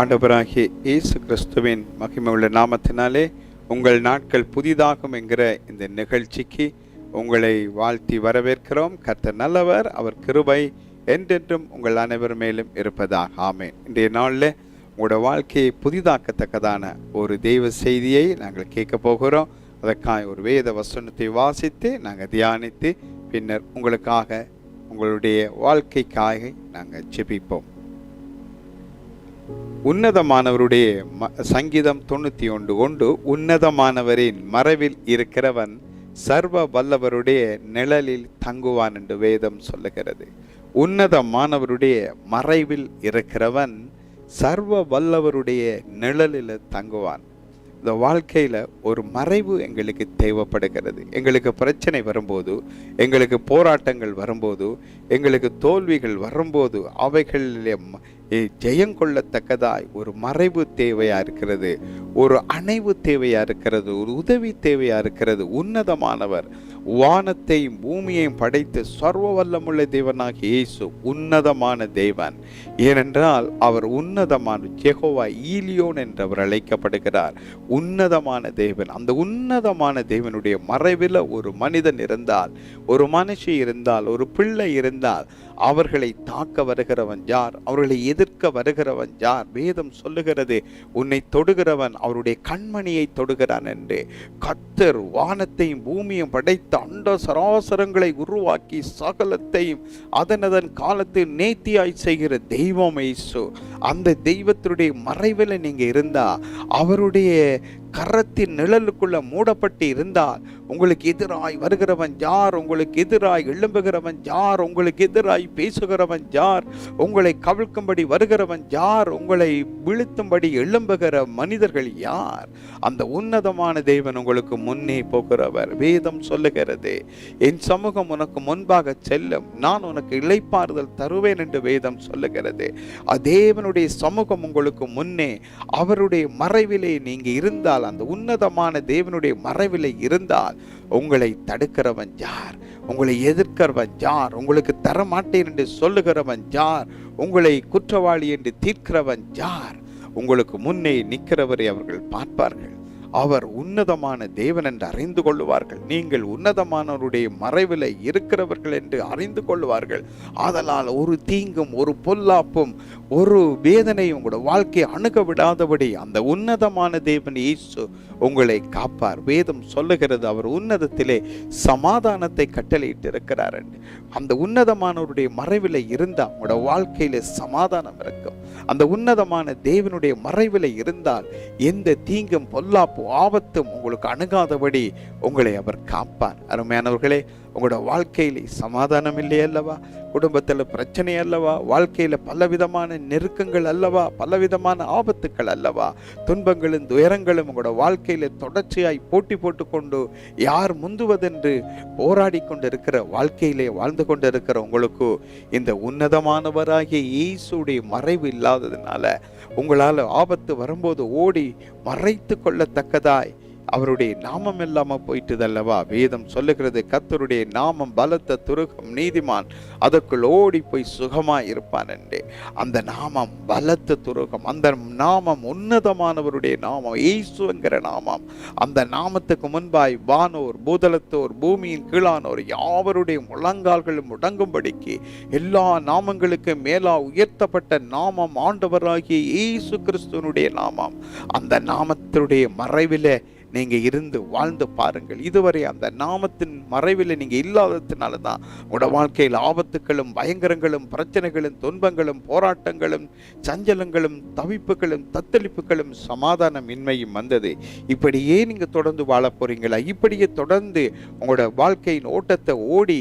ஆண்டவராகிய இயேசு கிறிஸ்துவின் மகிமை உள்ள நாமத்தினாலே உங்கள் நாட்கள் புதிதாகும் என்கிற இந்த நிகழ்ச்சிக்கு உங்களை வாழ்த்தி வரவேற்கிறோம். கர்த்தர் நல்லவர் அவர் கிருபை என்றென்றும் உங்கள் அனைவர் மேலும் இருப்பதாக. ஆமேன். இன்றைய நாளில் உங்களோட வாழ்க்கையை புதிதாக்கத்தக்கதான ஒரு தெய்வ செய்தியை நாங்கள் கேட்க போகிறோம். அதற்காக ஒரு வேத வசனத்தை வாசித்து நாங்கள் தியானித்து பின்னர் உங்களுக்காக உங்களுடைய வாழ்க்கைக்காக நாங்கள் ஜெபிப்போம். உன்னதமானவருடைய ம- சங்கீதம் தொண்ணூற்றி ஒன்று கொண்டு உன்னதமானவரின் மறைவில் இருக்கிறவன் சர்வ வல்லவருடைய நிழலில் தங்குவான் என்று வேதம் சொல்லுகிறது. உன்னதமானவருடைய மறைவில் இருக்கிறவன் சர்வ வல்லவருடைய நிழலில் தங்குவான். இந்த வாழ்க்கையில் ஒரு மறைவு எங்களுக்கு தேவைப்படுகிறது. எங்களுக்கு பிரச்சனை வரும்போது எங்களுக்கு போராட்டங்கள் வரும்போது எங்களுக்கு தோல்விகள் வரும்போது அவைகளிலே ஜெயங்கொள்ளத்தக்கதாய் ஜெயம் கொள்ளத்தக்கதாய் ஒரு மறைவு தேவையாக இருக்கிறது ஒரு அணைவு தேவையாக இருக்கிறது ஒரு உதவி தேவையாக இருக்கிறது. உன்னதமானவர் வானத்தையும் பூமியையும் படைத்து சர்வ வல்லமுள்ள தேவனாக இயேசு உன்னதமான தேவன். ஏனென்றால் அவர் உன்னதமான ஜெகோவா ஈலியோன் என்று அவர் அழைக்கப்படுகிறார். உன்னதமான தேவன் அந்த உன்னதமான தேவனுடைய மறைவில் ஒரு மனிதன் இருந்தால் ஒரு மனுஷி இருந்தால் ஒரு பிள்ளை இருந்தால் அவர்களை தாக்க வருகிறவன் யார்? அவர்களை எதிர்க்க வருகிறவன் யார்? வேதம் சொல்லுகிறது உன்னை தொடுகிறவன் அவருடைய கண்மணியை தொடுகிறான் என்று. கத்தர் வானத்தையும் பூமியும் படைத்த அண்ட சராசரங்களை உருவாக்கி சகலத்தையும் அதன் அதன் காலத்தில் நேர்த்தியாய் செய்கிற தெய்வம் ஐசு அந்த தெய்வத்தினுடைய மறைவில் நீங்கள் இருந்தால் அவருடைய கரத்தின் நிழலுக்குள்ள மூடப்பட்டு இருந்தால் உங்களுக்கு எதிராய் வருகிறவன் யார்? உங்களுக்கு எதிராய் எழும்புகிறவன் யார்? உங்களுக்கு எதிராய் பேசுகிறவன் யார்? உங்களை கவிழ்க்கும்படி வருகிறவன் யார்? உங்களை வீழ்த்தும்படி எழும்புகிற மனிதர்கள் யார்? அந்த உன்னதமான தேவன் உங்களுக்கு முன்னே போகிறவர். வேதம் சொல்லுகிறது என் சமூகம் உனக்கு முன்பாக செல்லும். நான் உனக்கு இழைப்பாறுதல் தருவேன் என்று வேதம் சொல்லுகிறது. அதேவனுடைய சமூகம் உங்களுக்கு முன்னே அவருடைய மறைவிலே நீங்கள் இருந்தால் அந்த உன்னதமான தேவனுடைய மறைவிலே இருந்தால் உங்களை தடுக்கிறவன் யார்? உங்களை எதிர்க்கிறவன் யார்? உங்களுக்கு தரமாட்டேன் என்று சொல்லுகிறவன் யார்? உங்களை குற்றவாளி என்று தீர்க்கிறவன் யார்? உங்களுக்கு முன்னே நிற்கிறவரை அவர்கள் பார்ப்பார்கள். அவர் உன்னதமான தேவன் என்று அறிந்து கொள்ளுவார்கள். நீங்கள் உன்னதமானவருடைய மறைவில் இருக்கிறவர்கள் என்று அறிந்து கொள்வார்கள் ஆதலால் ஒரு தீங்கும் ஒரு பொல்லாப்பும் ஒரு வேதனையும் உங்களோட வாழ்க்கையை அணுக விடாதபடி அந்த உன்னதமான தேவன் இயேசு உங்களை காப்பார். வேதம் சொல்லுகிறது அவர் உன்னதத்திலே சமாதானத்தை கட்டளையிட்டு இருக்கிறார் என்று. அந்த உன்னதமானவருடைய மறைவில் இருந்தால் உங்களோட வாழ்க்கையில சமாதானம் இருக்கும். அந்த உன்னதமான தேவனுடைய மறைவில் இருந்தால் எந்த தீங்கும் பொல்லாப்பு ஆபத்தும் உங்களுக்கு அணுகாதபடி உங்களை அவர் காப்பார். அருமையானவர்களே உங்களோட வாழ்க்கையிலே சமாதானம் இல்லையே அல்லவா? குடும்பத்தில் பிரச்சனை அல்லவா? வாழ்க்கையில் பலவிதமான நெருக்கங்கள் அல்லவா? பலவிதமான ஆபத்துக்கள் அல்லவா? துன்பங்களும் துயரங்களும் உங்களோட வாழ்க்கையில் தொடர்ச்சியாய் போட்டி போட்டுக்கொண்டு யார் முந்துவதென்று போராடி கொண்டிருக்கிற வாழ்க்கையிலே வாழ்ந்து கொண்டிருக்கிற உங்களுக்கு இந்த உன்னதமானவராகிய இயேசுடைய மறைவு இல்லாததுனால உங்களால் ஆபத்து வரும்போது ஓடி மறைத்து கொள்ளத்தக்கதாய் அவருடைய நாமம் இல்லாம போயிட்டதல்லவா? வேதம் சொல்லுகிறது கத்தருடைய நாமம் பலத்த துருகம் நீதிமான் அதற்குள் ஓடி போய் சுகமாக இருப்பான் என்றே அந்த நாமம் பலத்த துருகம் அந்த நாமம் உன்னதமானவருடைய நாமம் இயேசுங்கிற நாமம். அந்த நாமத்துக்கு முன்பாய் வானோர் பூதலத்தோர் பூமியின் கீழானோர் யாவருடைய முழங்கால்களும் முடங்கும்படிக்கு எல்லா நாமங்களுக்கும் மேலா உயர்த்தப்பட்ட நாமம் ஆண்டவராகிய இயேசு கிறிஸ்துவனுடைய நாமம். அந்த நாமத்தினுடைய மறைவிலே நீங்கள் இருந்து வாழ்ந்து பாருங்கள். இதுவரை அந்த நாமத்தின் மறைவில் நீங்கள் இல்லாததுனால தான் உங்களோட வாழ்க்கையில் ஆபத்துக்களும் பயங்கரங்களும் பிரச்சனைகளும் துன்பங்களும் போராட்டங்களும் சஞ்சலங்களும் தவிப்புகளும் தத்தளிப்புகளும் சமாதானம் இன்மையும் வந்தது. இப்படியே நீங்கள் தொடர்ந்து வாழ போகிறீங்களா இப்படியே தொடர்ந்து உங்களோட வாழ்க்கையின் ஓட்டத்தை ஓடி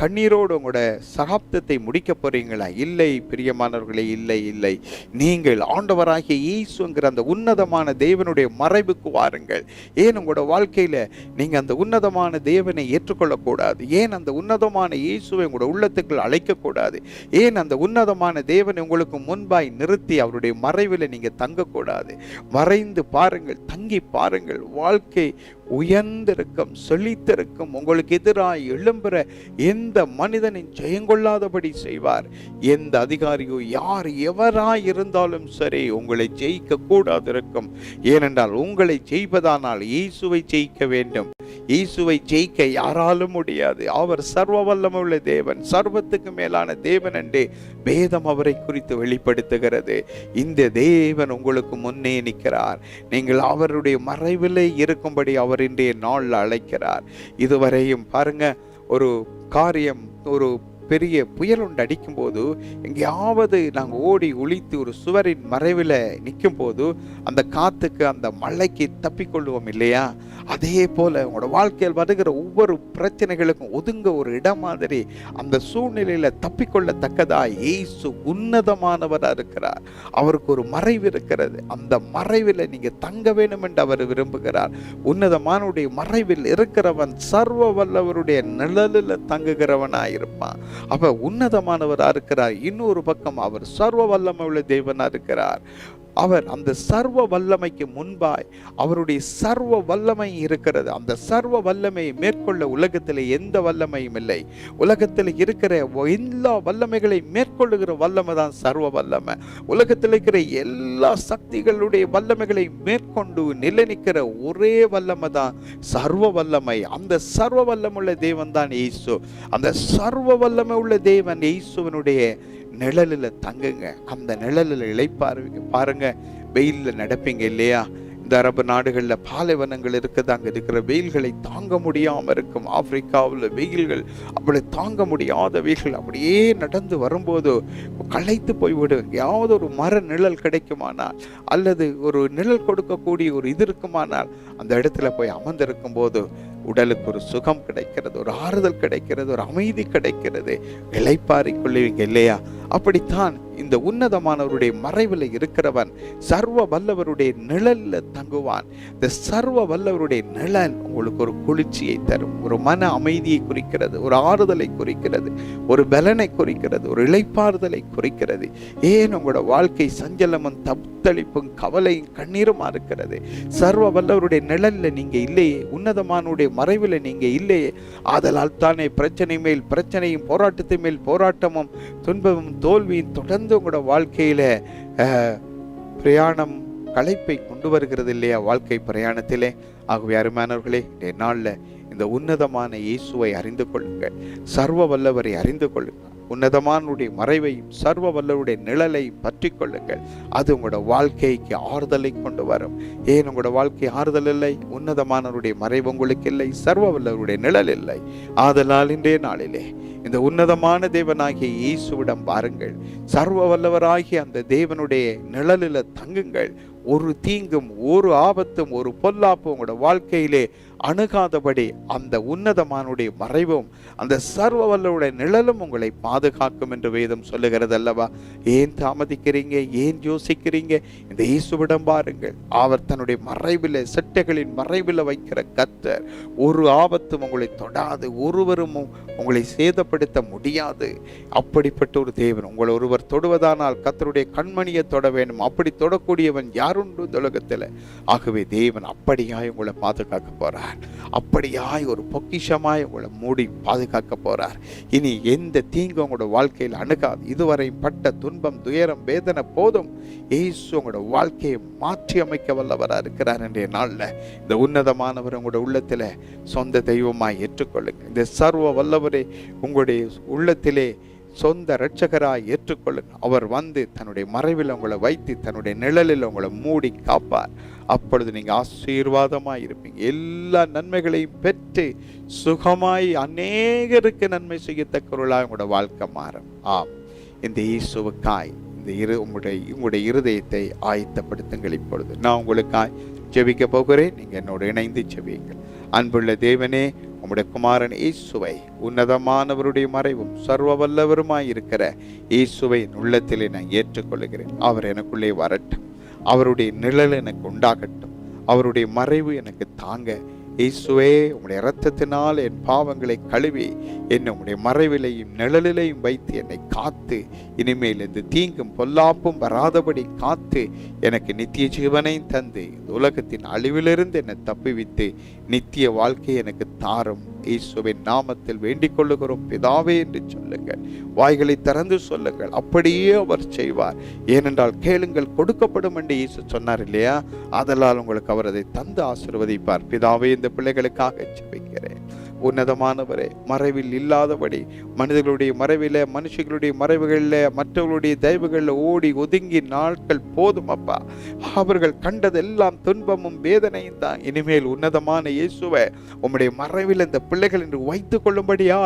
கண்ணீரோடு உங்களோட சகாப்தத்தை முடிக்க போறீங்களா? இல்லை பிரியமானவர்களே இல்லை இல்லை. நீங்கள் ஆண்டவராகிய இயேசுங்கிற அந்த உன்னதமான தேவனுடைய மறைவுக்கு வாருங்கள். ஏன் உங்களோட வாழ்க்கையில நீங்க அந்த உன்னதமான தேவனை ஏற்றுக்கொள்ளக்கூடாது? ஏன் அந்த உன்னதமான இயேசுவை உங்களோட உள்ளத்துக்குள் அழைக்கக்கூடாது? ஏன் அந்த உன்னதமான தேவனை உங்களுக்கு முன்பாய் நிறுத்தி அவருடைய மறைவில் நீங்க தங்கக்கூடாது? மறைந்து பாருங்கள் தங்கி பாருங்கள். வாழ்க்கை உயர்ந்திருக்கும் செழித்திருக்கும் உங்களுக்கு எதிராய் எழும்புற எந்த மனிதனின் ஜெயங்கொள்ளாதபடி செய்வார். எந்த அதிகாரியோ யார் எவராய் இருந்தாலும் சரி உங்களை ஜெயிக்க கூடாது இருக்கும் ஏனென்றால் உங்களை ஜெயிப்பதானால் இயேசுவை ஜெயிக்க வேண்டும். இயேசுவை ஜெயிக்க யாராலும் முடியாது. அவர் சர்வ வல்லமுள்ள தேவன் சர்வத்துக்கு மேலான தேவன் என்றே வேதம் அவரை குறித்து வெளிப்படுத்துகிறது. இந்த தேவன் உங்களுக்கு முன்னே நிற்கிறார். நீங்கள் அவருடைய மறைவிலே இருக்கும்படி அவர் இன்றைய நாளில் அழைக்கிறார். இதுவரையும் பாருங்க ஒரு காரியம் ஒரு பெரிய புயல் ஒன்று அடிக்கும்போது எங்கேயாவது நாங்கள் ஓடி ஒழித்து ஒரு சுவரின் மறைவில் நிற்கும் போது அந்த காற்றுக்கு அந்த மழைக்கு தப்பிக்கொள்வோம் இல்லையா? அதே போல் உங்களோட வாழ்க்கையில் வருகிற ஒவ்வொரு பிரச்சனைகளுக்கும் ஒதுங்க ஒரு இடம் மாதிரி அந்த சூழ்நிலையில் தப்பிக்கொள்ளத்தக்கதா ஏசு உன்னதமானவராக இருக்கிறார். அவருக்கு ஒரு மறைவு இருக்கிறது. அந்த மறைவில் நீங்கள் தங்க வேண்டும் என்று அவர் விரும்புகிறார். உன்னதமானுடைய மறைவில் இருக்கிறவன் சர்வ வல்லவருடைய நிழலில் தங்குகிறவனாக இருப்பான் அப்ப உன்னதமானவரா இருக்கிறார் இன்னொரு பக்கம் அவர் சர்வ வல்லமை உள்ள தேவனா இருக்கிறார். அவர் அந்த சர்வ வல்லமைக்கு முன்பாய் அவருடைய சர்வ வல்லமை இருக்கிறது. அந்த சர்வ வல்லமையை மேற்கொள்ள உலகத்தில் எந்த வல்லமையும் இல்லை. உலகத்தில் இருக்கிற எல்லா வல்லமைகளை மேற்கொள்ளுகிற வல்லமை தான் சர்வ வல்லமை. உலகத்தில் இருக்கிற எல்லா சக்திகளுடைய வல்லமைகளை மேற்கொண்டு நிலைநிற்கிற ஒரே வல்லமை தான் சர்வ வல்லமை. அந்த சர்வ வல்லமுள்ள தேவன் தான் இயேசு. அந்த சர்வ வல்லமை உள்ள தேவன் இயேசுவனுடைய நிழலில் தங்குங்க. அந்த நிழலில் இழைப்பாருங்க பாருங்க. வெயிலில் நடப்பீங்க இல்லையா? இந்த அரபு நாடுகளில் பாலைவனங்கள் இருக்குது அங்கே இருக்கிற வெயில்களை தாங்க முடியாமல் இருக்கும். ஆப்பிரிக்காவில் வெயில்கள் அப்படி தாங்க முடியாத வெயில்கள் அப்படியே நடந்து வரும்போது களைத்து போய்விடும். எங்கேயாவது ஒரு மர நிழல் கிடைக்குமானால் அல்லது ஒரு நிழல் கொடுக்கக்கூடிய ஒரு இது இருக்குமானால் அந்த இடத்துல போய் அமர்ந்திருக்கும் போது உடலுக்கு ஒரு சுகம் கிடைக்கிறது ஒரு ஆறுதல் கிடைக்கிறது ஒரு அமைதி கிடைக்கிறது. இளைப்பாரிக் கொள்ளுவீங்க இல்லையா? அப்படித்தான் இந்த உன்னதமானவருடைய மறைவில் இருக்கிறவன் சர்வ வல்லவருடைய நிழலில் தங்குவான். இந்த சர்வ வல்லவருடைய நிழல் உங்களுக்கு ஒரு குளிர்ச்சியை தரும் ஒரு மன அமைதியை குறிக்கிறது ஒரு ஆறுதலை குறிக்கிறது ஒரு பலனை குறிக்கிறது ஒரு இளைப்பாறுதலை குறிக்கிறது. ஏன் உங்களோட வாழ்க்கை சஞ்சலமும் தத்தளிப்பும் கவலையும் கண்ணீருமா இருக்கிறது? சர்வ வல்லவருடைய நிழல்ல நீங்க இல்லையே உன்னதமானுடைய மறைவில் நீங்கள் இல்லையே. ஆதலால் தானே பிரச்சனை மேல் பிரச்சனையும் போராட்டத்தை மேல் போராட்டமும் துன்பமும் தோல்வியும் தொடர்ந்து உங்களோட வாழ்க்கையில பிரயாணம் களைப்பை கொண்டு வருகிறது இல்லையா வாழ்க்கை பிரயாணத்திலே? ஆகவே அருமையானவர்களே என் நாளில் இந்த உன்னதமான இயேசுவை அறிந்து கொள்ளுங்கள். சர்வ வல்லவரை அறிந்து கொள்ளுங்கள். உன்னதமானுடைய மறைவையும் சர்வ வல்லவருடைய நிழலை பற்றி கொள்ளுங்கள். அது உங்களோட வாழ்க்கைக்கு ஆறுதலை கொண்டு வரும். ஏன் உங்களோட வாழ்க்கை ஆறுதல் இல்லை? உன்னதமானவருடைய மறைவு உங்களுக்கு இல்லை. சர்வ வல்லவருடைய நிழல் இல்லை. ஆதலால் இன்றைய நாளிலே இந்த உன்னதமான தேவனாகிய இயேசுவிடம் பாருங்கள் சர்வ வல்லவராகிய அந்த தேவனுடைய நிழலில் தங்குங்கள். ஒரு தீங்கும் ஒரு ஆபத்தும் ஒரு பொல்லாப்பும் உங்களோட வாழ்க்கையிலே அணுகாதபடி அந்த உன்னதமானுடைய மறைவும் அந்த சர்வ வல்லவருடைய நிழலும் உங்களை பாதுகாக்கும் என்று வேதம் சொல்லுகிறது அல்லவா ஏன் தாமதிக்கிறீங்க? ஏன் யோசிக்கிறீங்க? இந்த இயேசுவிடம் பாருங்கள். அவர் தன்னுடைய மறைவில் செட்டைகளின் மறைவில் வைக்கிற கத்தர் ஒரு ஆபத்தும் உங்களை தொடாது ஒருவரும் உங்களை சேதப்படுத்த முடியாது. அப்படிப்பட்ட ஒரு தேவன் உங்களை ஒருவர் தொடுவதானால் கத்தருடைய கண்மணியை தொட வேண்டும். அப்படி தொடக்கூடியவன் யாருண்டு இந்த உலகத்தில்? ஆகவே தேவன் அப்படியாய் உங்களை பாதுகாக்க போகிறார். அப்படியாய் ஒரு பொக்கிஷமாய் உங்களை மூடி பாதுகாக்க போகிறார் இனி எந்த தீங்கு உங்களோட வாழ்க்கையில் அணுகாது. இதுவரை பட்ட துன்பம் துயரம் வேதனை போதும். ஏசு உங்களோட வாழ்க்கையை மாற்றி அமைக்க வல்லவராக இருக்கிறார் என்ற நாளில். இந்த உன்னதமானவர் உங்களோட உள்ளத்தில் சொந்த தெய்வமாய் ஏற்றுக்கொள்ளுங்க. இந்த சர்வ வல்லவரே உங்களுடைய உள்ளத்திலே சொந்த இரட்சகராய் ஏற்றுக்கொள்ளுங்க. அவர் வந்து தன்னுடைய மறைவில் உங்களை வைத்து தன்னுடைய நிழலில் உங்களை மூடி காப்பார். அப்பொழுது நீங்கள் ஆசீர்வாதமாக இருப்பீங்க. எல்லா நன்மைகளையும் பெற்று சுகமாய் அநேகருக்கு நன்மை செய்யத்தக்கவர்களாக உங்களோட வாழ்க்கை மாறும். ஆம். இந்த இயேசுவுக்காய் இந்த இரு உங்களுடைய உங்களுடைய இருதயத்தை ஆயத்தப்படுத்துங்கள் இப்பொழுது. நான் உங்களுக்காய் ஜெபிக்க போகிறேன். நீங்கள் என்னோடு இணைந்து ஜெபியுங்கள். அன்புள்ள தேவனே உம்முடைய குமாரன் இயேசுவை உன்னதமானவருடைய மறைவும் சர்வ வல்லவருமாய் இருக்கிற இயேசுவை உள்ளத்திலே நான் ஏற்றுக்கொள்கிறேன் அவர் எனக்குள்ளே வரட்டும். அவருடைய நிழல் எனக்கு உண்டாகட்டும். அவருடைய மறைவு எனக்கு தாங்க. இயேசுவே உம்முடைய இரத்தத்தினால் என் பாவங்களை கழுவி என்னை உம்முடைய மறைவிலையும் நிழலிலையும் வைத்து என்னை காத்து இனிமேல் இந்த தீங்கும் பொல்லாப்பும் வராதபடி காத்து எனக்கு நித்திய ஜீவனையும் தந்து இந்த உலகத்தின் அழிவிலிருந்து என்னை தப்புவித்து நித்திய வாழ்க்கை எனக்கு தாரும். இயேசுவின் நாமத்தில் வேண்டிக் கொள்ளுகிறோம். பிதாவே என்று சொல்லுங்கள். வாய்களை திறந்து சொல்லுங்கள். அப்படியே அவர் செய்வார். ஏனென்றால் கேளுங்கள் கொடுக்கப்படும் என்று இயேசு சொன்னார் இல்லையா? அதனால் உங்களுக்கு அவர் அதை தந்து ஆசிர்வதிப்பார். பிதாவே இந்த பிள்ளைகளுக்காக உன்னதமானவரே மறைவில் இல்லாதபடி. மனிதர்களுடைய மறைவில் மனுஷங்களுடைய மறைவுகளில் மற்றவர்களுடைய தயவுகளில் ஓடி ஒதுங்கி நாட்கள் போதும் அப்பா. அவர்கள் கண்டதெல்லாம் துன்பமும் வேதனையும் தான். இனிமேல் உன்னதமான இயேசுவை உம்முடைய மறைவில் இந்த பிள்ளைகள் என்று வைத்து கொள்ளும்படியா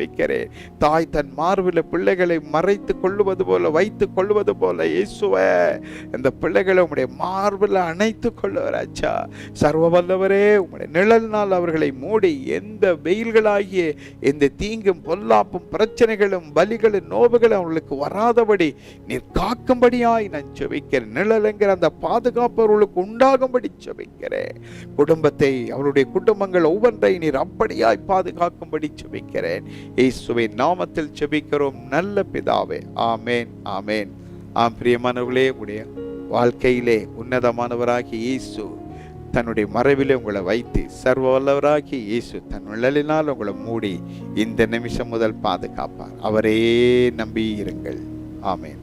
வைக்கிறேன் தாய் தன் மார்பில் பிள்ளைகளை மறைத்து கொள்ளுவது போல வைத்து கொள்வது போல இயேசுவை. இந்த பிள்ளைகளை உம்முடைய மார்பில் அணைத்து கொள்ளுவராச்சா. சர்வ வல்லவரே உம்முடைய நிழல்னால் அவர்களை மூடி எந்த வெயில்களாகிய இந்த தீங்கும் பொல்லாப்பும் பிரச்சனைகளும் வலிகளும் நோவுகளும் அவர்களுக்கு வராதபடி நீர் காக்கும்படியாய் நான் செபிக்கிறேன் நிழலுங்கிற அந்த பாதுகாப்பு அவர்களுக்கு உண்டாகும்படி செபிக்கிறேன் குடும்பத்தை அவருடைய குடும்பங்கள் ஒவ்வொன்றை நீர் அப்படியாய் பாதுகாக்கும்படி செபிக்கிறேன் இயேசுவை நாமத்தில் செபிக்கிறோம் நல்ல பிதாவே ஆமேன் ஆமேன். ஆம் பிரியமானவர்களே உடைய வாழ்க்கையிலே உன்னதமானவராகிய இயேசு தன்னுடைய மறைவிலே உங்களை வைத்து சர்வ வல்லவராகி இயேசு தன் நிழலினால் உங்களை மூடி இந்த நிமிஷம் முதல் பாதுகாப்பார். அவரே நம்பி இருங்கள் ஆமேன்.